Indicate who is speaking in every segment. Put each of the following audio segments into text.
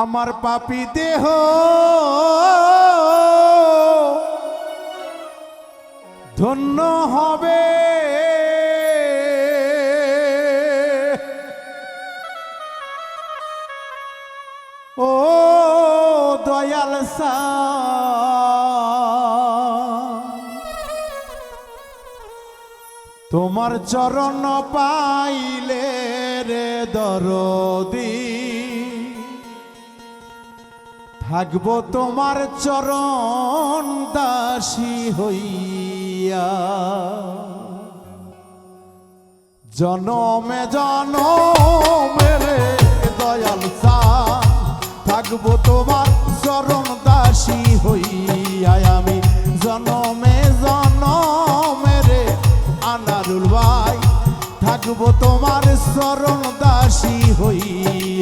Speaker 1: আমার পাপি দেহ। ধন্য হবে। ও দয়াল তোমার চরণ পাইলে রে দরদি। থাকব তোমার চরণ দাসী হইয়া। জনমে জনমে রে দয়াল থাকব তোমার চরণ দাসী হইয়া। আমি জনমে জনমে রে আনারুল ভাই, থাকব তোমার চরণ দাসী হইয়া।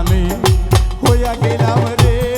Speaker 1: জানি হইয়া গেলাম রে।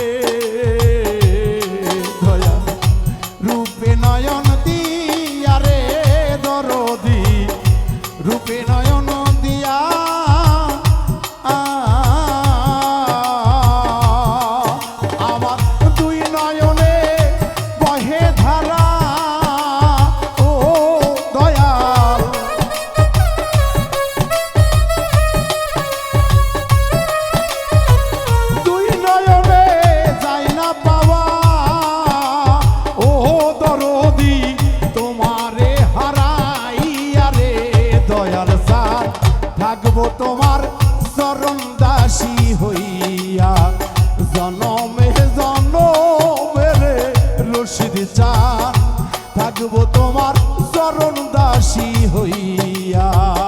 Speaker 1: থাকব তোমার চরণ দাসী হইয়া।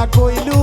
Speaker 1: কইলু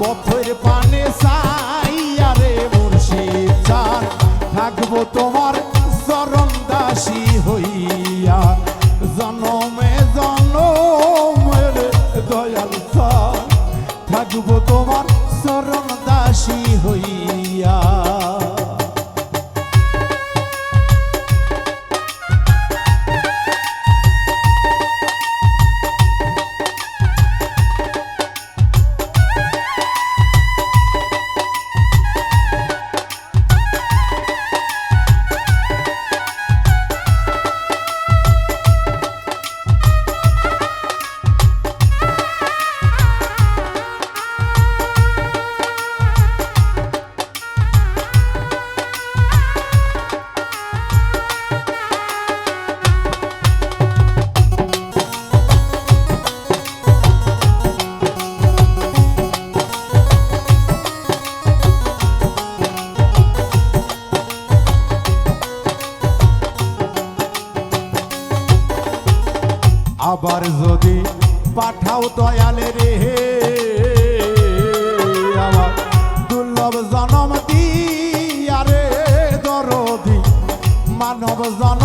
Speaker 1: পথের পানে সাইয়া রে মুর্শিদ চার থাকব তোমার চরণ দাসী হইয়া। জনমে জনমের দয়াল থাকব তোমার চরণ দাসী হইয়া। আবার যদি পাঠাও দয়ালে রে আমার দুর্লভ জনম দিয়া রে দরদি মানব জনম